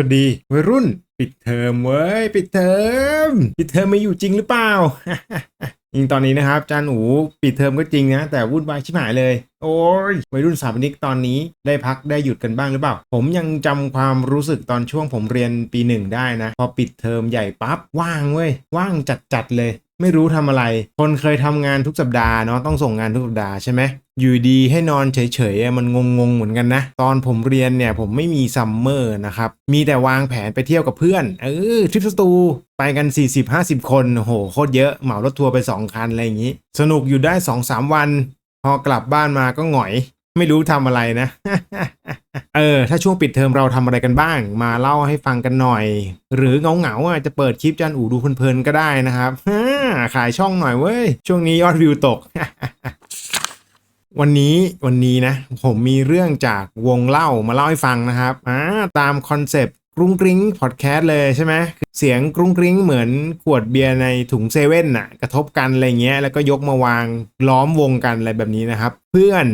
สวัสดีวัยรุ่น ปิดเทอมเว้ยปิดเทอมปิดเทอมไม่อยู่จริงหรือเปล่ายิงตอนนี้นะครับจานอูปิดเทอมก็จริงนะ แต่วุ่นวายชิบหายเลย โอ้ยวัยรุ่นสถาปนิกตอนนี้ได้พักได้หยุดกันบ้างหรือเปล่า ผมยังจำความรู้สึกตอนช่วงผมเรียนปีหนึ่งได้นะ พอปิดเทอมใหญ่ปั๊บว่างเว้ยว่างจัดๆเลย ไม่รู้ทำอะไร คนเคยทำงานทุกสัปดาห์เนาะต้องส่งงานทุกสัปดาห์ใช่ไหมอยู่ดีให้นอนเฉยๆมันงงๆเหมือนกันนะ ตอนผมเรียนเนี่ยผมไม่มีซัมเมอร์นะครับ มีแต่วางแผนไปเที่ยวกับเพื่อน เออทริปสตูไปกัน 40-50 คนโหโคตรเยอะเหมารถทัวร์ไป 2 คันอะไรอย่างนี้ สนุกอยู่ได้ 2-3 วัน พอกลับบ้านมาก็หงอย ไม่รู้ทำอะไรนะ เออถ้าช่วงปิดเทอมเราทำอะไรกันบ้าง มาเล่าให้ฟังกันหน่อย หรือเงาเงาอะจะเปิดคลิปจันอูดูเพลินๆก็ได้นะครับฮ่าขายช่องหน่อยเว้ย ช่วงนี้ยอดวิวตก วันนี้วันนี้นะ ผมมีเรื่องจากวงเล่ามาเล่าให้ฟังนะครับอ่าตามคอนเซปต์ กรุ้งกริ้งพอดแคสต์เลยใช่ไหมเสียงกรุ้งกริ้งเหมือนขวดเบียร์ในถุงเซเว่นน่ะกระทบกันอะไรเงี้ยแล้วก็ยกมาวางล้อมวงกันอะไรแบบนี้นะครับ เพื่อน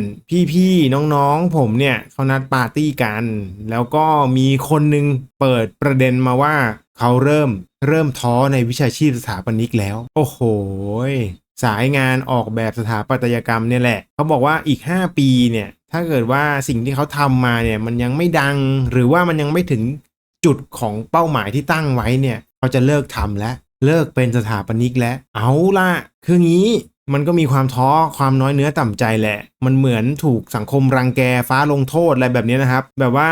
พี่ๆน้องๆผมเนี่ยเขานัดปาร์ตี้กัน แล้วก็มีคนหนึงเปิดประเด็นมาว่าเขาเริ่มเริ่มท้อในวิชาชีพสถาปนิกแล้ว โอ้โหสายงานออกแบบสถาปัตยกรรมเนี่ยแหละเขาบอกว่าอีก 5 ปีเนี่ยถ้าเกิดว่าสิ่งที่เขาทำมาเนี่ยมันยังไม่ดัง หรือว่ามันยังไม่ถึง จุดของเป้าหมายที่ตั้งไว้เนี่ยเขาจะเลิกทำแล้วเลิกเป็นสถาปนิกแล้วเอาล่ะ คืองี้มันก็มีความท้อความน้อยเนื้อต่ำใจแหละ มันเหมือนถูกสังคมรังแกฟ้าลงโทษอะไรแบบนี้นะครับ แบบว่า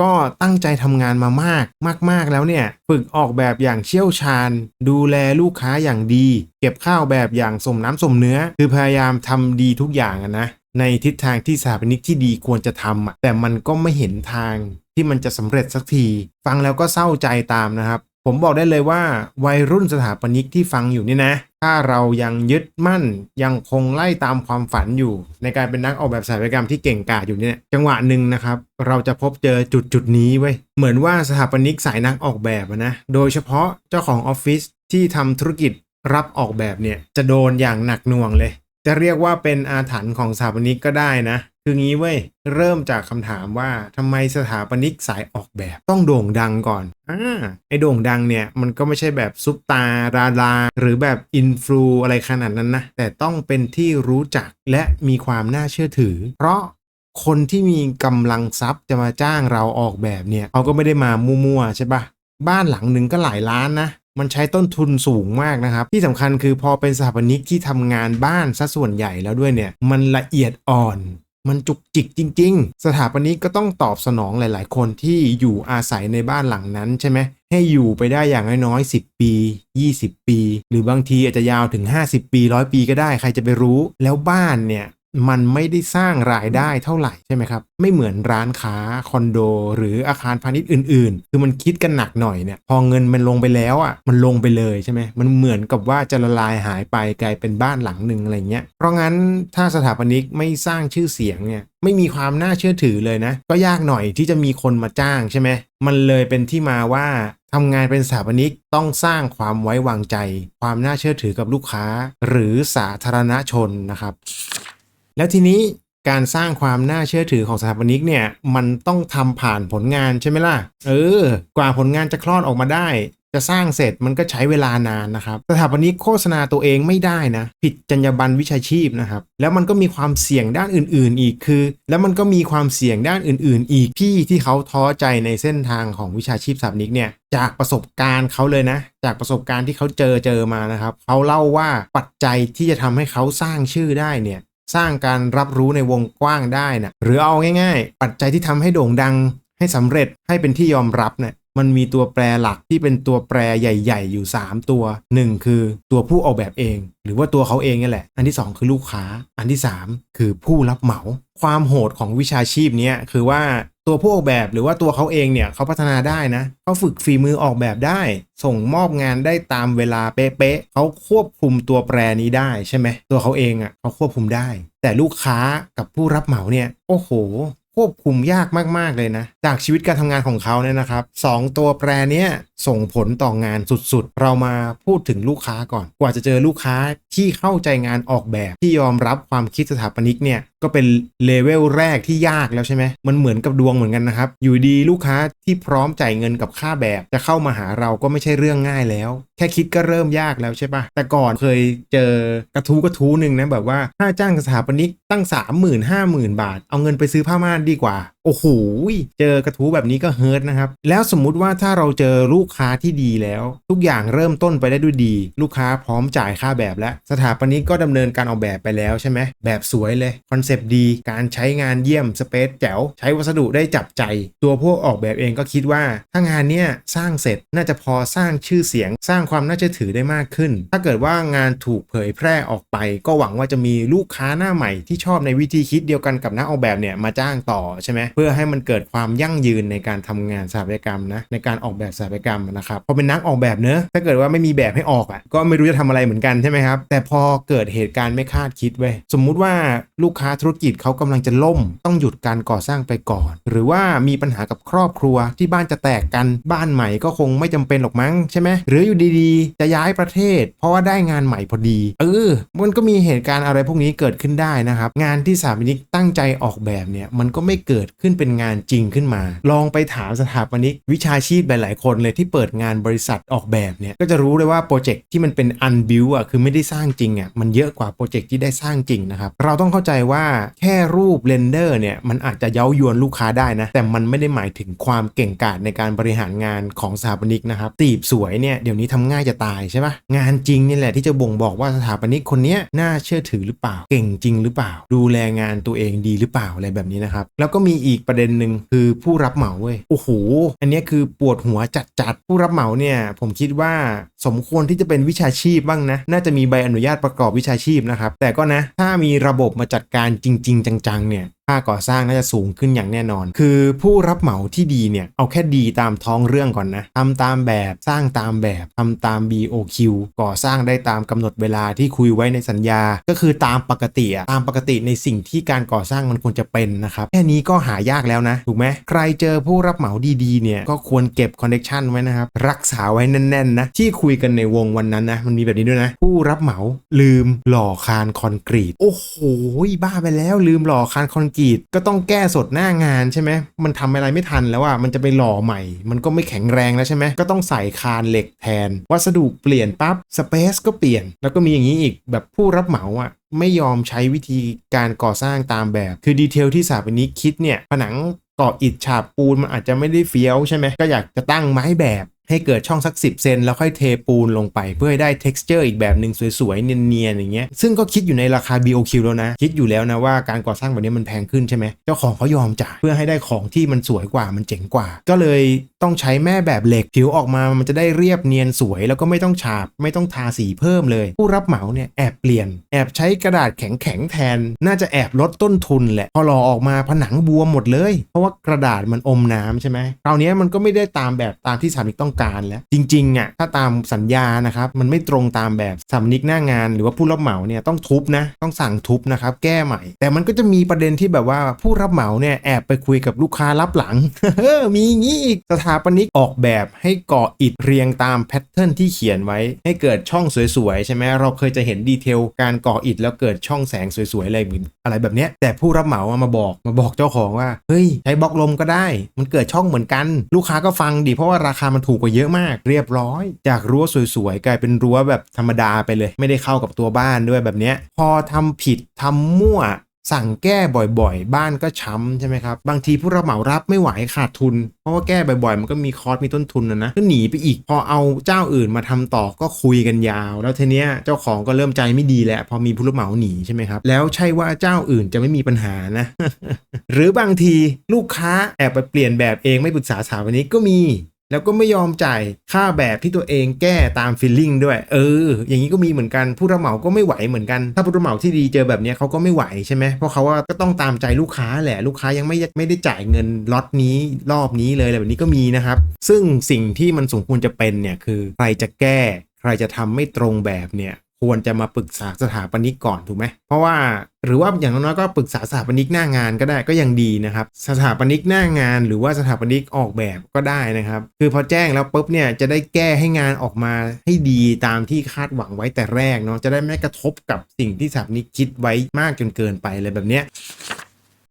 ก็ตั้งใจทำงานมามากมาก ๆแล้วเนี่ย ฝึกออกแบบอย่างเชี่ยวชาญ ดูแลลูกค้าอย่างดี เก็บข้าวแบบอย่างสมน้ำสมเนื้อ คือพยายามทำดีทุกอย่างนะ ในทิศทางที่สถาปนิกที่ดีควรจะทำอะแต่มันก็ไม่เห็นทางที่มันจะสำเร็จสักที ฟังแล้วก็เศร้าใจตามนะครับ ผมบอกได้เลยว่าวัยรุ่นสถาปนิกที่ฟังอยู่นี่นะ ถ้าเรายังยึดมั่นยังคงไล่ตามความฝันอยู่ ในการเป็นนักออกแบบสถาปัตยกรรมที่เก่งกาจอยู่เนี่ยจังหวะหนึ่งนะครับ เราจะพบเจอจุดจุดนี้ไว้ยเหมือนว่าสถาปนิกสายนักออกแบบนะโดยเฉพาะเจ้าของออฟฟิศที่ทำธุรกิจรับออกแบบเนี่ยจะโดนอย่างหนักหน่วงเลย จะเรียกว่าเป็นอาถรรพ์ของสถาปนิกก็ได้นะ คืองี้เว้ย เริ่มจากคำถามว่าทำไมสถาปนิกสายออกแบบต้องโด่งดังก่อนอ่าไอโด่งดังเนี่ย มันก็ไม่ใช่แบบซุปตาดาราหรือแบบอินฟลูอะไรขนาดนั้นนะ แต่ต้องเป็นที่รู้จักและมีความน่าเชื่อถือ เพราะคนที่มีกำลังทรัพย์จะมาจ้างเราออกแบบเนี่ยเขาก็ไม่ได้มามั่วๆใช่ปะบ้านหลังหนึ่งก็หลายล้านนะ มันใช้ต้นทุนสูงมากนะครับ ที่สำคัญคือพอเป็นสถาปนิกที่ทำงานบ้านซะส่วนใหญ่แล้วด้วยเนี่ยมันละเอียดอ่อนมันจุกจิกจริง ๆ สถาปนิกก็ต้องตอบสนองหลาย ๆ คนที่อยู่อาศัยในบ้านหลังนั้นใช่ไหม ให้อยู่ไปได้อย่างน้อยๆ 10 ปี 20 ปี หรือบางทีอาจจะยาวถึง 50 ปีร้อยปีก็ได้ใครจะไปรู้ แล้วบ้านเนี่ย มันไม่ได้สร้างรายได้เท่าไหร่ใช่ไหมครับ ไม่เหมือนร้านค้าคอนโด หรืออาคารพาณิชย์อื่น ๆ คือมันคิดกันหนักหน่อยเนี่ย พอเงินมันลงไปแล้วอะมันลงไปเลยใช่ไหมมันเหมือนกับว่าจะละลายหายไปกลายเป็นบ้านหลังหนึ่งอะไรเงี้ยเพราะงั้นถ้าสถาปนิกไม่สร้างชื่อเสียงเนี่ยไม่มีความน่าเชื่อถือเลยนะ ก็ยากหน่อยที่จะมีคนมาจ้างใช่ไหมมันเลยเป็นที่มาว่าทำงานเป็นสถาปนิกต้องสร้างความไว้วางใจ ความน่าเชื่อถือกับลูกค้า หรือสาธารณชนนะครับ แล้วทีนี้การสร้างความน่าเชื่อถือของสถาปนิกเนี่ย มันต้องทำผ่านผลงานใช่ไหมล่ะ เออ กว่าผลงานจะคลอดออกมาได้ จะสร้างเสร็จมันก็ใช้เวลานานนะครับ สถาปนิกโฆษณาตัวเองไม่ได้นะ ผิดจรรยาบรรณวิชาชีพนะครับ แล้วมันก็มีความเสี่ยงด้านอื่น ๆ อีกคือ แล้วมันก็มีความเสี่ยงด้านอื่น ๆ อีกพี่ที่เขาท้อใจในเส้นทางของวิชาชีพสถาปนิกเนี่ย จากประสบการณ์เขาเลยนะ จากประสบการณ์ที่เขาเจอเจอมานะครับ เขาเล่าว่าปัจจัยที่จะทำให้เขาสร้างชื่อได้เนี่ย สร้างการรับรู้ในวงกว้างได้นะหรือเอาง่าย ๆ ปัจจัยที่ทำให้โด่งดัง ให้สำเร็จให้เป็นที่ยอมรับเนี่ยมันมีตัวแปรหลักที่เป็นตัวแปรใหญ่ ๆ อยู่ 3 ตัว 1 คือตัวผู้ออกแบบเอง หรือว่าตัวเขาเองนี่แหละ อันที่ 2 คือลูกค้า อันที่ 3 คือผู้รับเหมา ความโหดของวิชาชีพนี้คือว่า ตัวผู้ออกแบบหรือว่าตัวเขาเองเนี่ยเขาพัฒนาได้นะเขาฝึกฝีมือออกแบบได้ ส่งมอบงานได้ตามเวลาเป๊ะๆเขาควบคุมตัวแปรนี้ได้ใช่ไหมตัวเขาเองอะเขาควบคุมได้ แต่ลูกค้ากับผู้รับเหมาเนี่ยโอ้โหควบคุมยากมากๆเลยนะ จากชีวิตการทำงานของเขาเนี่ยนะครับสองตัวแปรเนี้ย ส่งผลต่องานสุดๆ เรามาพูดถึงลูกค้าก่อน กว่าจะเจอลูกค้าที่เข้าใจงานออกแบบที่ยอมรับความคิดสถาปนิกเนี่ย ก็เป็นเลเวลแรกที่ยากแล้วใช่ไหม มันเหมือนกับดวงเหมือนกันนะครับ อยู่ดีลูกค้าที่พร้อมจ่ายเงินกับค่าแบบ จะเข้ามาหาเราก็ไม่ใช่เรื่องง่ายแล้ว แค่คิดก็เริ่มยากแล้วใช่ปะแต่ก่อนเคยเจอกระทู้กระทู้หนึ่งนะแบบว่าค่าจ้างสถาปนิกตั้ง 3 0 0 0 0 5 0,000 บาท เอาเงินไปซื้อผ้าม่านดีกว่าโอ้โหเจอกระทู้แบบนี้ก็เฮิร์ตนะครับ แล้วสมมุติว่าถ้าเราเจอลูกค้าที่ดีแล้ว ทุกอย่างเริ่มต้นไปได้ด้วยดี ลูกค้าพร้อมจ่ายค่าแบบแล้ว สถาปนิกก็ดำเนินการออกแบบไปแล้วใช่ไหมแบบสวยเลยคอนเซปต์ดี การใช้งานเยี่ยมสเปซแจ๋วใช้วัสดุได้จับใจ ตัวพวกออกแบบเองก็คิดว่า ถ้างานเนี้ยสร้างเสร็จน่าจะพอสร้างชื่อเสียง สร้างความน่าเชื่อถือได้มากขึ้น ถ้าเกิดว่างานถูกเผยแพร่ออกไป ก็หวังว่าจะมีลูกค้าหน้าใหม่ที่ชอบในวิธีคิดเดียวกันกับนักออกแบบเนี่ยมาจ้างต่อใช่ไหมเพื่อให้มันเกิดความยั่งยืนในการทำงานสถาปัตยกรรมนะในการออกแบบสถาปัตยกรรมนะครับพอเป็นนักออกแบบเนอะถ้าเกิดว่าไม่มีแบบให้ออกอะก็ไม่รู้จะทำอะไรเหมือนกันใช่ไหมครับแต่พอเกิดเหตุการณ์ไม่คาดคิดเว้ยสมมุติว่าลูกค้าธุรกิจเขากำลังจะล่ม ต้องหยุดการก่อสร้างไปก่อน หรือว่ามีปัญหากับครอบครัวที่บ้านจะแตกกันบ้านใหม่ก็คงไม่จำเป็นหรอกมั้งใช่ไหมหรืออยู่ดีๆ จะย้ายประเทศ เพราะว่าได้งานใหม่พอดี เออ มันก็มีเหตุการณ์อะไรพวกนี้เกิดขึ้นได้นะครับ งานที่สถาปนิกตั้งใจออกแบบเนี่ยมันก็ไม่เกิดขึ้นเป็นงานจริงขึ้นมา ลองไปถามสถาปนิกวิชาชีพหลาย ๆ คนเลยที่เปิดงานบริษัทออกแบบเนี่ยก็จะรู้เลยว่าโปรเจกต์ที่มันเป็นอันบิวอะคือไม่ได้สร้างจริงอะมันเยอะกว่าโปรเจกต์ที่ได้สร้างจริงนะครับเราต้องเข้าใจว่าแค่รูปเรนเดอร์เนี่ยมันอาจจะเย้ายวนลูกค้าได้นะแต่มันไม่ได้หมายถึงความเก่งกาจในการบริหารงานของสถาปนิกนะครับตีบสวยเนี่ยเดี๋ยวนี้ทำง่ายจะตายใช่ปะงานจริงนี่แหละที่จะบ่งบอกว่าสถาปนิกคนนี้น่าเชื่อถือหรือเปล่า เก่งจริงหรือเปล่า ดูแลงานตัวเองดีหรือเปล่าอะไรแบบนี้นะครับแล้วก็มีอีีกประเด็นหนึ่งคือผู้รับเหมาเว้ยโอ้โหอันนี้คือปวดหัวจัดๆผู้รับเหมาเนี่ย ผมคิดว่าสมควรที่จะเป็นวิชาชีพบ้างนะ น่าจะมีใบอนุญาตประกอบวิชาชีพนะครับ แต่ก็นะถ้ามีระบบมาจัดการจริง ๆ จังๆเนี่ยาก่อสร้างน่าจะสูงขึ้นอย่างแน่นอน คือผู้รับเหมาที่ดีเนี่ย เอาแค่ดีตามท้องเรื่องก่อนนะทำตามแบบสร้างตามแบบทำตาม BOQ ก่อสร้างได้ตามกำหนดเวลาที่คุยไว้ในสัญญา ก็คือตามปกติอะตามปกติในสิ่งที่การก่อสร้างมันควรจะเป็นนะครับ แค่นี้ก็หายากแล้วนะ ถูกไหมใครเจอผู้รับเหมาดีๆ เนี่ย ก็ควรเก็บคอนเนคชันไว้นะครับ รักษาไว้แน่นๆนะ ที่คุยกันในวงวันนั้นนะ มันมีแบบนี้ด้วยนะ ผู้รับเหมาลืมหล่อคานคอนกรีต โอ้โหบ้าไปแล้วลืมหล่อคานคอนกรีตก็ต้องแก้สดหน้างานใช่ไหมมันทำอะไรไม่ทันแล้วอะมันจะไปหล่อใหม่ มันก็ไม่แข็งแรงแล้วใช่ไหมก็ต้องใส่คานเหล็กแทน วัสดุเปลี่ยนปั๊บสเปซก็เปลี่ยน แล้วก็มีอย่างนี้อีกแบบผู้รับเหมาอะไม่ยอมใช้วิธีการก่อสร้างตามแบบ คือดีเทลที่สถาปนิกคิดเนี่ยผนังก่ออิฐฉาบปูนมันอาจจะไม่ได้เฟี้ยวใช่ไหมก็อยากจะตั้งไม้แบบ ให้เกิดช่องสัก 10 เซนแล้วค่อยเทปูนลงไป เพื่อให้ได้ texture อีกแบบหนึ่งสวยๆ เนียนๆอย่างเงี้ยซึ่งก็คิดอยู่ในราคา BOQ แล้วนะ คิดอยู่แล้วนะว่าการก่อสร้างแบบนี้มันแพงขึ้นใช่ไหมเจ้าของเขายอมจ่ายเพื่อให้ได้ของที่มันสวยกว่ามันเจ๋งกว่า ก็เลย ต้องใช้แม่แบบเหล็กผิวออกมามันจะได้เรียบเนียนสวย แล้วก็ไม่ต้องฉาบ ไม่ต้องทาสีเพิ่มเลย ผู้รับเหมาเนี่ยแอบเปลี่ยน แอบใช้กระดาษแข็งๆแทน น่าจะแอบลดต้นทุนแหละ พอหล่อออกมาผนังบวมหมดเลย เพราะว่ากระดาษมันอมน้ำใช่ไหมคราวนี้มันก็ไม่ได้ตามแบบตามที่สานิกต้องการแล้ว จริงๆอะถ้าตามสัญญานะครับมันไม่ตรงตามแบบสานิกหน้างาน หรือว่าผู้รับเหมาเนี่ยต้องทุบนะต้องสั่งทุบนะครับแก้ใหม่ แต่มันก็จะมีประเด็นที่แบบว่าผู้รับเหมาเนี่ยแอบไปคุยกับลูกค้ารับหลังมีงี้อีกสถาปนิกออกแบบให้ก่ออิฐเรียงตามแพทเทิร์นที่เขียนไว้ ให้เกิดช่องสวยๆ ใช่ไหมเราเคยจะเห็นดีเทลการก่ออิฐแล้วเกิดช่องแสงสวยๆ อะไรอะไรแบบเนี้ยแต่ผู้รับเหมาอะมาบอกมาบอกเจ้าของว่าเฮ้ยใช้บล็อกลมก็ได้ มันเกิดช่องเหมือนกัน ลูกค้าก็ฟังดีเพราะว่าราคามันถูกกว่าเยอะมากเรียบร้อย จากรั้วสวยๆ กลายเป็นรั้วแบบธรรมดาไปเลย ไม่ได้เข้ากับตัวบ้านด้วยแบบเนี้ยพอทำผิดทำมั่ว สั่งแก้บ่อยๆ บ้านก็ช้ำใช่ไหมครับ บางทีผู้รับเหมารับไม่ไหวขาดทุน เพราะว่าแก้บ่อยๆ มันก็มีคอสมีต้นทุนนะนะก็หนีไปอีกพอเอาเจ้าอื่นมาทำต่อก็คุยกันยาว แล้วทีเนี้ยเจ้าของก็เริ่มใจไม่ดีแหละพอมีผู้รับเหมาหนีใช่ไหมครับแล้วใช่ว่าเจ้าอื่นจะไม่มีปัญหานะ หรือบางทีลูกค้าแอบไปเปลี่ยนแบบเองไม่ปรึกษาสถาปนิกก็มี แล้วก็ไม่ยอมจ่ายค่าแบบที่ตัวเองแก้ตามฟีลลิ่งด้วย เออ อย่างนี้ก็มีเหมือนกันผู้รับเหมาก็ไม่ไหวเหมือนกัน ถ้าผู้รับเหมาที่ดีเจอแบบนี้เขาก็ไม่ไหวใช่ไหมเพราะเขาว่าก็ต้องตามใจลูกค้าแหละลูกค้ายังไม่ไม่ได้จ่ายเงินล็อตนี้รอบนี้เลยอะไรแบบนี้ก็มีนะครับ ซึ่งสิ่งที่มันสมควรจะเป็นเนี่ยคือใครจะแก้ ใครจะทำไม่ตรงแบบเนี่ย ควรจะมาปรึกษาสถาปนิกก่อนถูกไหมเพราะว่าหรือว่าอย่างน้อยก็ปรึกษาสถาปนิกหน้างานก็ได้ก็ยังดีนะครับ สถาปนิกหน้างาน หรือว่าสถาปนิกออกแบบก็ได้นะครับ คือพอแจ้งแล้วปุ๊บเนี่ยจะได้แก้ให้งานออกมาให้ดีตามที่คาดหวังไว้แต่แรกเนาะจะได้ไม่กระทบกับสิ่งที่สถาปนิกคิดไว้มากจนเกินไปอะไรแบบเนี้ย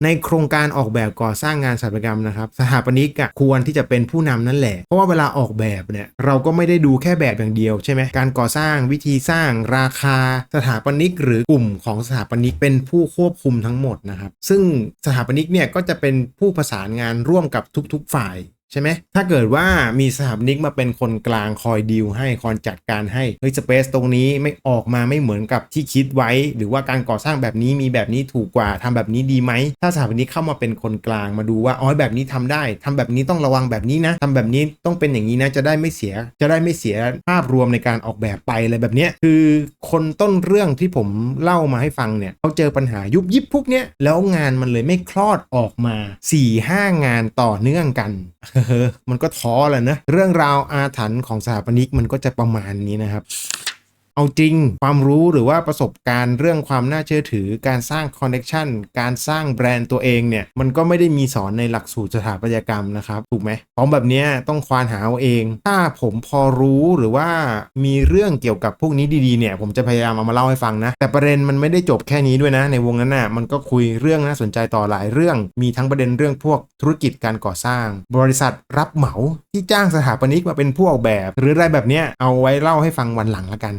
ในโครงการออกแบบก่อสร้างงานสถาปัตยกรรมนะครับสถาปนิกควรที่จะเป็นผู้นำนั่นแหละ เพราะว่าเวลาออกแบบเนี่ยเราก็ไม่ได้ดูแค่แบบอย่างเดียวใช่ไหมการก่อสร้างวิธีสร้างราคาสถาปนิก หรือกลุ่มของสถาปนิกเป็นผู้ควบคุมทั้งหมดนะครับ ซึ่งสถาปนิกเนี่ยก็จะเป็นผู้ประสานงานร่วมกับทุก ๆ ฝ่าย ใช่ไหมถ้าเกิดว่ามีสถาปนิกมาเป็นคนกลางคอยดีลให้คอยจัดการให้เฮ้ยสเปซตรงนี้ไม่ออกมาไม่เหมือนกับที่คิดไว้ หรือว่าการก่อสร้างแบบนี้มีแบบนี้ถูกกว่าทำแบบนี้ดีไหม ถ้าสถาปนิกเข้ามาเป็นคนกลางมาดูว่าอ๋อแบบนี้ทำได้ทำแบบนี้ต้องระวังแบบนี้นะทำแบบนี้ต้องเป็นอย่างนี้นะจะได้ไม่เสีย จะได้ไม่เสียภาพรวมในการออกแบบไปอะไรแบบนี้คือคนต้นเรื่องที่ผมเล่ามาให้ฟังเนี่ยเขาเจอปัญหายุบยิบพวกเนี้ยแล้วงานมันเลยไม่คลอดออกมา4ี่ห้างานต่อเนื่องกันเฮ้อมันก็ท้อแหละนะ เรื่องราวอาถรรพ์ของสถาปนิกมันก็จะประมาณนี้นะครับ เอาจริง ความรู้หรือว่าประสบการณ์เรื่องความน่าเชื่อถือ การสร้างคอนเน c t ชันการสร้างแบรนด์ตัวเองเนี่ย มันก็ไม่ได้มีสอนในหลักสูตรสถาปัตยกรรมนะครับ ถูกไหมของแบบนี้ต้องควานหาเอาเอง ถ้าผมพอรู้หรือว่ามีเรื่องเกี่ยวกับพวกนี้ดีๆเนี่ย ผมจะพยายามเอามาเล่าให้ฟังนะ แต่ประเด็นมันไม่ได้จบแค่นี้ด้วยนะ ในวงนั้นน่ะมันก็คุยเรื่องน่าสนใจต่อหลายเรื่อง มีทั้งประเด็นเรื่องพวกธุรกิจการก่อสร้าง บริษัทรับเหมาที่จ้างสถาปนิกมาเป็นผู้ออกแบบ หรืออะไรแบบเนี้ยเอาไว้เล่าให้ฟังวันหลังละกัน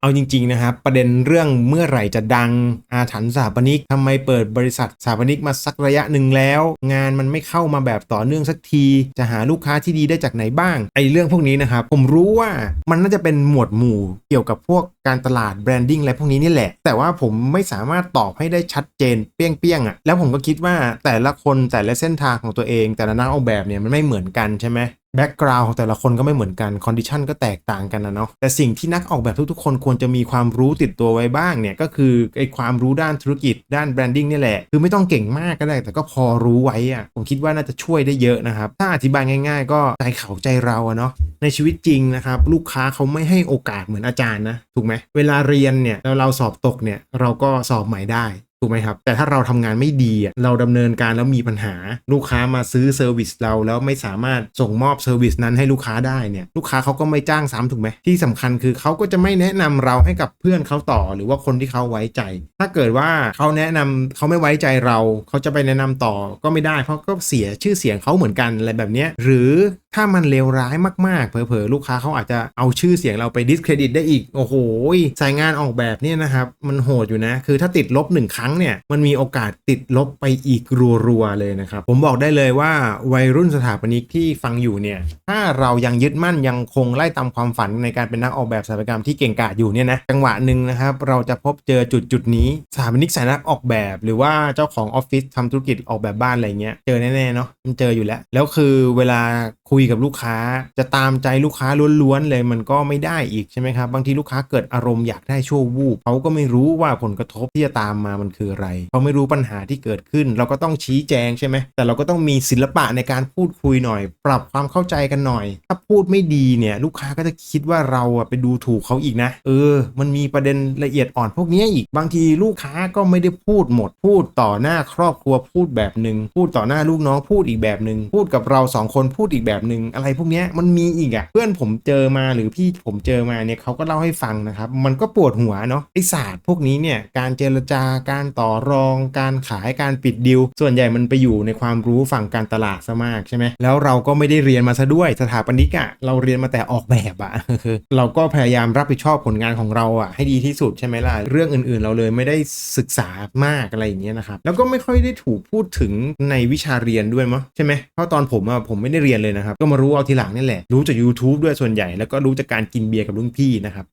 เอาจริงๆนะครับประเด็นเรื่องเมื่อไหร่จะดังอาถรรพ์สถาปนิกทำไมเปิดบริษัทสถาปนิกมาสักระยะหนึ่งแล้ว งานมันไม่เข้ามาแบบต่อเนื่องสักที จะหาลูกค้าที่ดีได้จากไหนบ้างไอ้เรื่องพวกนี้นะครับผมรู้ว่ามันน่าจะเป็นหมวดหมู่เกี่ยวกับพวกการตลาดแบรนดิ้งอะไรพวกนี้นี่แหละ แต่ว่าผมไม่สามารถตอบให้ได้ชัดเจนเปี้ยงๆอะ่ะแล้วผมก็คิดว่าแต่ละคนแต่ละเส้นทางของตัวเอง แต่ละนักออกแบบเนี่ยมันไม่เหมือนกันใช่ไหมแบ็กกราวของแต่ละคนก็ไม่เหมือนกันคอนดิชันก็แตกต่างกันนะเนาะแต่สิ่งที่นักออกแบบทุกๆ คนควรจะมีความรู้ติดตัวไว้บ้างเนี่ย ก็คือไอความรู้ด้านธุรกิจด้านแบรนดิ้งนี่แหละ คือไม่ต้องเก่งมากก็ได้ แต่ก็พอรู้ไว้อะผมคิดว่าน่าจะช่วยได้เยอะนะครับ ถ้าอธิบายง่าย ๆ ก็ใจเขาใจเราอะเนาะ ในชีวิตจริงนะครับ ลูกค้าเขาไม่ให้โอกาสเหมือนอาจารย์นะถูกไหมเวลาเรียนเนี่ยแล้วเราสอบตกเนี่ยเราก็สอบใหม่ได้ถูกไหมครับ แต่ถ้าเราทำงานไม่ดีเราดำเนินการแล้วมีปัญหา ลูกค้ามาซื้อเซอร์วิสเราแล้วไม่สามารถส่งมอบเซอร์วิสนั้นให้ลูกค้าได้เนี่ยลูกค้าเขาก็ไม่จ้างซ้ำถูกไหมที่สำคัญคือเขาก็จะไม่แนะนำเราให้กับเพื่อนเขาต่อ หรือว่าคนที่เขาไว้ใจ ถ้าเกิดว่าเขาแนะนำเขาไม่ไว้ใจเรา เขาจะไปแนะนำต่อก็ไม่ได้ เพราะก็เสียชื่อเสียงเขาเหมือนกันอะไรแบบนี้หรือ ถ้ามันเลวร้ายมากๆ เผลอๆ ลูกค้าเขาอาจจะเอาชื่อเสียงเราไปดิสเครดิตได้อีก โอ้โห สายงานออกแบบเนี่ยนะครับ มันโหดอยู่นะ คือถ้าติดลบหนึ่งครั้งเนี่ย มันมีโอกาสติดลบไปอีกรัวๆ เลยนะครับ ผมบอกได้เลยว่าวัยรุ่นสถาปนิกที่ฟังอยู่เนี่ย ถ้าเรายังยึดมั่นยังคงไล่ตามความฝันในการเป็นนักออกแบบสถาปัตยกรรมที่เก่งกาจอยู่เนี่ยนะ จังหวะหนึ่งนะครับ เราจะพบเจอจุดจุดนี้ สถาปนิกสายนักออกแบบ หรือว่าเจ้าของออฟฟิศทำธุรกิจออกแบบบ้านอะไรเงี้ย เจอแน่ๆเนาะ มันเจออยู่แล้ว แล้วคือเวลา คุยกับลูกค้า จะตามใจลูกค้าล้วนๆเลยมันก็ไม่ได้อีกใช่ไหมครับบางทีลูกค้าเกิดอารมณ์อยากได้ชั่ววูบเขาก็ไม่รู้ว่าผลกระทบที่จะตามมามันคืออะไรเขาไม่รู้ปัญหาที่เกิดขึ้น เราก็ต้องชี้แจงใช่ไหมแต่เราก็ต้องมีศิลปะในการพูดคุยหน่อย ปรับความเข้าใจกันหน่อย ถ้าพูดไม่ดีเนี่ยลูกค้าก็จะคิดว่าเราไปดูถูกเขาอีกนะ เออ มันมีประเด็นละเอียดอ่อนพวกนี้อีกบางทีลูกค้าก็ไม่ได้พูดหมด พูดต่อหน้าครอบครัวพูดแบบหนึ่งพูดต่อหน้าลูกน้องพูดอีกแบบหนึ่งพูดกับเราสองคนพูดอีกแบบหนึ่งอะไรพวกเนี้ยมันมีอีกอะเพื่อนผมเจอมาหรือพี่ผมเจอมาเนี่ยเขาก็เล่าให้ฟังนะครับ มันก็ปวดหัวเนาะไอศาสตร์พวกนี้เนี่ยการเจรจาการต่อรอง การขายการปิดดิว ส่วนใหญ่มันไปอยู่ในความรู้ฝั่งการตลาดซะมากใช่ไหมแล้วเราก็ไม่ได้เรียนมาซะด้วยสถาปนิกอะเราเรียนมาแต่ออกแบบอะเราก็พยายามรับผิดชอบผลงานของเราอะให้ดีที่สุดใช่ไหมล่ะเรื่องอื่นๆ เราเลยไม่ได้ศึกษามากอะไรอย่างเงี้ยนะครับแล้วก็ไม่ค่อยได้ถูกพูดถึงในวิชาเรียนด้วยมั้งใช่ไหมเพราะตอนผมอะผมไม่ได้เรียนเลยนะครับก็มารู้เอาทีหลังนี่แหละรู้จาก YouTube ด้วยส่วนใหญ่แล้วก็รู้จากการกินเบียร์กับรุ่นพี่นะครับ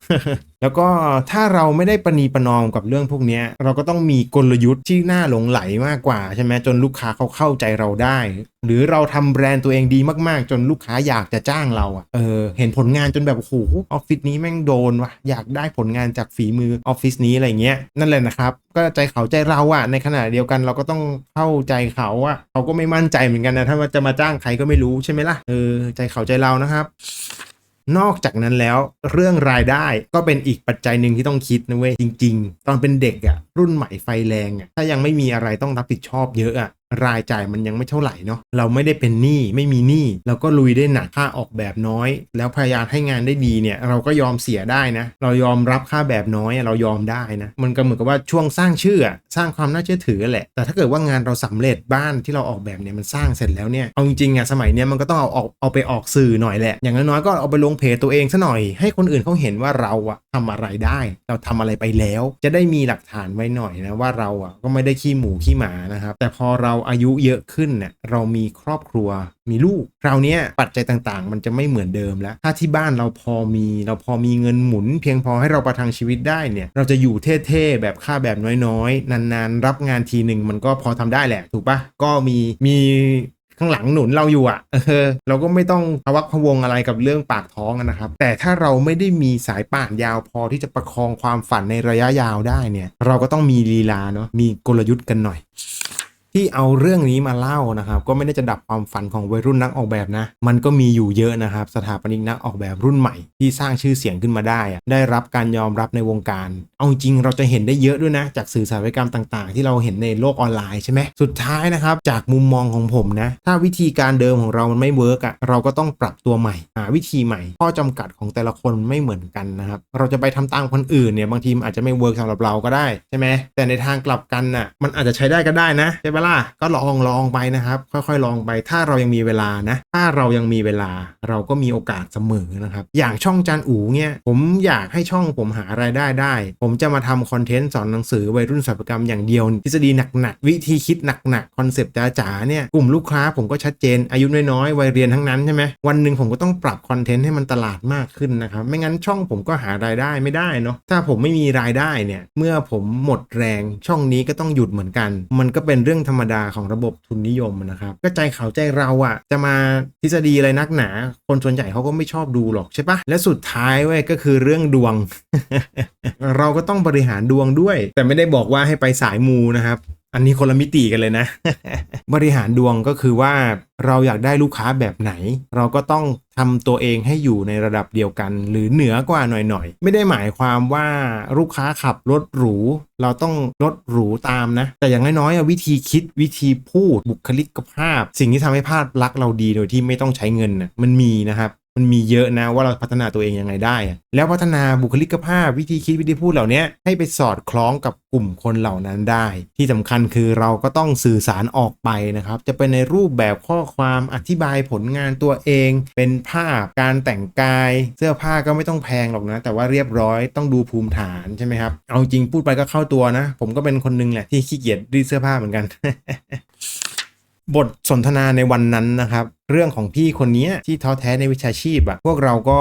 แล้วก็ถ้าเราไม่ได้ประนีประนอมกับเรื่องพวกนี้เราก็ต้องมีกลยุทธ์ที่น่าหลงไหลมากกว่าใช่ไหมจนลูกค้าเขาเข้าใจเราได้ หรือเราทำแบรนด์ตัวเองดีมากๆ จนลูกค้าอยากจะจ้างเราอะเออเห็นผลงานจนแบบโอ้โหออฟฟิศนี้แม่งโดนวะอยากได้ผลงานจากฝีมือออฟฟิศนี้อะไรเงี้ยนั่นแหละนะครับก็ใจเขาใจเราอะในขณะเดียวกันเราก็ต้องเข้าใจเขาอะเขาก็ไม่มั่นใจเหมือนกันนะถ้าว่าจะมาจ้างใครก็ไม่รู้ใช่ไหมล่ะเออใจเขาใจเรานะครับ นอกจากนั้นแล้วเรื่องรายได้ก็เป็นอีกปัจจัยหนึ่งที่ต้องคิดนะเว้ยจริง ๆ ตอนเป็นเด็กอะรุ่นใหม่ไฟแรงอะถ้ายังไม่มีอะไรต้องรับผิดชอบเยอะอะ รายจ่ายมันยังไม่เท่าไหร่เนาะเราไม่ได้เป็นหนี้ไม่มีหนี้เราก็ลุยได้หนักค่าออกแบบน้อย แล้วพยายามให้งานได้ดีเนี่ยเราก็ยอมเสียได้นะ เรายอมรับค่าแบบน้อยเรายอมได้นะ มันก็เหมือนกับว่าช่วงสร้างชื่อสร้างความน่าเชื่อถือแหละ แต่ถ้าเกิดว่างานเราสำเร็จบ้านที่เราออกแบบเนี่ยมันสร้างเสร็จแล้วเนี่ยเอาจริงๆอะสมัยเนี้ยมันก็ต้องเอาออกเอาไปออกสื่อหน่อยแหละ อย่างน้อยๆก็เอาไปลงเพจตัวเองซะหน่อย ให้คนอื่นเขาเห็นว่าเราอะทำอะไรได้ เราทำอะไรไปแล้ว จะได้มีหลักฐานไว้หน่อยนะว่าเราอะก็ไม่ได้ขี้หมูขี้หมานะครับแต่พอเราอายุเยอะขึ้นเนี่ยเรามีครอบครัวมีลูกคราวนี้ปัจจัยต่างๆ มันจะไม่เหมือนเดิมแล้ว ถ้าที่บ้านเราพอมีเราพอมีเงินหมุน เพียงพอให้เราประทังชีวิตได้เนี่ย เราจะอยู่เท่ๆแบบค่าแบบน้อยๆ นานๆ รับงานทีหนึ่งมันก็พอทำได้แหละ ถูกปะก็มีมีข้างหลังหนุนเราอยู่อะ่ะ เออ เราก็ไม่ต้องพะวักพะวงอะไรกับเรื่องปากท้องนะครับ แต่ถ้าเราไม่ได้มีสายป่านยาวพอที่จะประคองความฝันในระยะยาวได้เนี่ย เราก็ต้องมีลีลาเนาะ มีกลยุทธ์กันหน่อย ที่เอาเรื่องนี้มาเล่านะครับ ก็ไม่ได้จะดับความฝันของวัยรุ่นนักออกแบบนะ มันก็มีอยู่เยอะนะครับ สถาปนิกนักออกแบบรุ่นใหม่ ที่สร้างชื่อเสียงขึ้นมาได้ ได้รับการยอมรับในวงการ เอาจริงเราจะเห็นได้เยอะด้วยนะ จากสื่อสารกรรมต่างๆ ที่เราเห็นในโลกออนไลน์ใช่ไหมสุดท้ายนะครับ จากมุมมองของผมนะ ถ้าวิธีการเดิมของเรามันไม่เวิร์กอะเราก็ต้องปรับตัวใหม่หาวิธีใหม่ ข้อจำกัดของแต่ละคนไม่เหมือนกันนะครับ เราจะไปทำตามคนอื่นเนี่ยบางทีอาจจะไม่เวิร์กสำหรับเราก็ได้ใช่ไหมแต่ในทางกลับกันน่ะมันอาจจะใช้ได้ก็ได้นะใช่ปะล่ะก็ลองลองไปนะครับ ค่อยๆ ลองไป ถ้าเรายังมีเวลานะ ถ้าเรายังมีเวลาเราก็มีโอกาสเสมอนะครับ อย่างช่องจานอูเนี่ยผมอยากให้ช่องผมหารายได้ได้ ผมจะมาทำคอนเทนต์สอนหนังสือวัยรุ่นสถาปกรรมอย่างเดียว ทฤษฎีหนักๆ วิธีคิดหนักๆ คอนเซปต์จ๋าๆเนี่ยกลุ่มลูกค้าผมก็ชัดเจน อายุน้อยๆวัยเรียนทั้งนั้นใช่ไหมวันหนึ่งผมก็ต้องปรับคอนเทนต์ให้มันตลาดมากขึ้นนะครับไม่งั้นช่องผมก็หารายได้ไม่ได้เนาะถ้าผมไม่มีรายได้เนี่ยเมื่อผมหมดแรงช่องนี้ก็ต้องหยุดเหมือนกัน มันก็เป็นเรื่องธรรมดาของระบบทุนนิยมนะครับ ก็ใจเขาใจเราอะจะมาทฤษฎีอะไรนักหนา คนส่วนใหญ่เขาก็ไม่ชอบดูหรอกใช่ปะและสุดท้ายเว้ยก็คือเรื่องดวง เราก็ต้องบริหารดวงด้วย แต่ไม่ได้บอกว่าให้ไปสายมูนะครับ อันนี้คนละมิติกันเลยนะ บริหารดวงก็คือว่าเราอยากได้ลูกค้าแบบไหน เราก็ต้องทำตัวเองให้อยู่ในระดับเดียวกัน หรือเหนือกว่าหน่อยๆ ไม่ได้หมายความว่าลูกค้าขับรถหรู เราต้องรถหรูตามนะ แต่อย่างน้อยๆอะวิธีคิดวิธีพูดบุคลิกภาพ สิ่งที่ทำให้ภาพลักษณ์เราดีโดยที่ไม่ต้องใช้เงินน่ะมันมีนะครับ มันมีเยอะนะว่าเราพัฒนาตัวเองยังไงได้ แล้วพัฒนาบุคลิกภาพวิธีคิดวิธีพูดเหล่านี้ให้ไปสอดคล้องกับกลุ่มคนเหล่านั้นได้ ที่สำคัญคือเราก็ต้องสื่อสารออกไปนะครับ จะเป็นในรูปแบบข้อความอธิบายผลงานตัวเอง เป็นภาพการแต่งกายเสื้อผ้าก็ไม่ต้องแพงหรอกนะ แต่ว่าเรียบร้อยต้องดูภูมิฐานใช่ไหมครับเอาจริงพูดไปก็เข้าตัวนะ ผมก็เป็นคนหนึงแหละที่ขี้เกียจรีดเสื้อผ้าเหมือนกัน บทสนทนาในวันนั้นนะครับ เรื่องของพี่คนนี้ที่ท้อแท้ในวิชาชีพอะพวกเราก็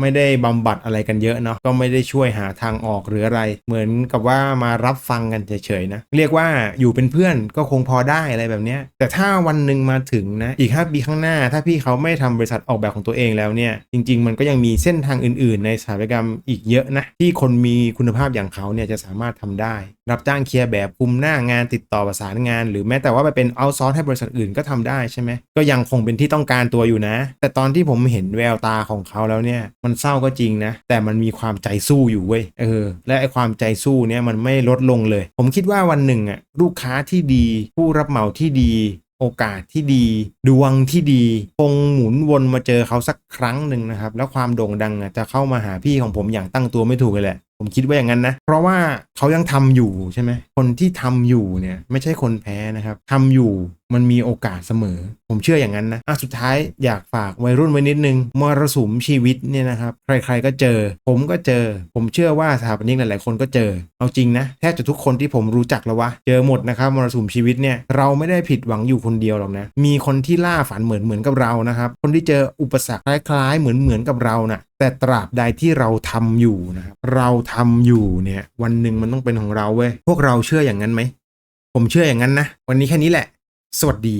ไม่ได้บำบัดอะไรกันเยอะเนาะก็ไม่ได้ช่วยหาทางออกหรืออะไร เหมือนกับว่ามารับฟังกันเฉยๆนะเรียกว่าอยู่เป็นเพื่อนก็คงพอได้อะไรแบบเนี้ยแต่ถ้าวันหนึ่งมาถึงนะอีก5ปีข้างหน้า ถ้าพี่เขาไม่ทำบริษัทออกแบบของตัวเองแล้วเนี่ยจริง ๆ มันก็ยังมีเส้นทางอื่น ๆ ในสถาปัตยกรรมอีกเยอะนะที่คนมีคุณภาพอย่างเขาเนี่ยจะสามารถทำได้ รับจ้างเคลียร์แบบคุมหน้างานติดต่อประสานงาน หรือแม้แต่ว่าไปเป็นเอาซอร์สให้บริษัทอื่นก็ทำได้ใช่ไหมก็ยังคงเป็นที่ต้องการตัวอยู่นะ แต่ตอนที่ผมเห็นแววตาของเขาแล้วเนี่ย มันเศร้าก็จริงนะ แต่มันมีความใจสู้อยู่เว้ยเออ และไอความใจสู้เนี่ยมันไม่ลดลงเลย ผมคิดว่าวันหนึ่งอะลูกค้าที่ดี ผู้รับเหมาที่ดี โอกาสที่ดี ดวงที่ดีคงหมุนวนมาเจอเขาสักครั้งหนึ่งนะครับ แล้วความโด่งดังจะเข้ามาหาพี่ของผมอย่างตั้งตัวไม่ถูกเลยแหละ ผมคิดว่าอย่างนั้นนะ เพราะว่าเขายังทำอยู่ใช่ไหมคนที่ทำอยู่เนี่ยไม่ใช่คนแพ้นะครับทำอยู่มันมีโอกาสเสมอ ผมเชื่ออย่างนั้นนะอะสุดท้ายอยากฝากวัยรุ่นไว้นิดนึงมรสุมชีวิตเนี่ยนะครับ ใครๆก็เจอ ผมก็เจอ ผมเชื่อว่าสถาปนิกหลายๆคนก็เจอ เอาจริงนะแทบจะทุกคนที่ผมรู้จักแล้ววะเจอหมดนะครับมรสุมชีวิตเนี่ยเราไม่ได้ผิดหวังอยู่คนเดียวหรอกนะมีคนที่ล่าฝันเหมือนเหมือนกับเรานะครับ คนที่เจออุปสรรคคล้ายๆ เหมือนเหมือนกับเรานะ่ะแต่ตราบใดที่เราทำอยู่นะครับเราทำอยู่เนี่ย วันหนึ่งมันต้องเป็นของเราเว้ยพวกเราเชื่ออย่างนั้นไหมผมเชื่ออย่างนั้นนะ วันนี้แค่นี้แหละ สวัสดี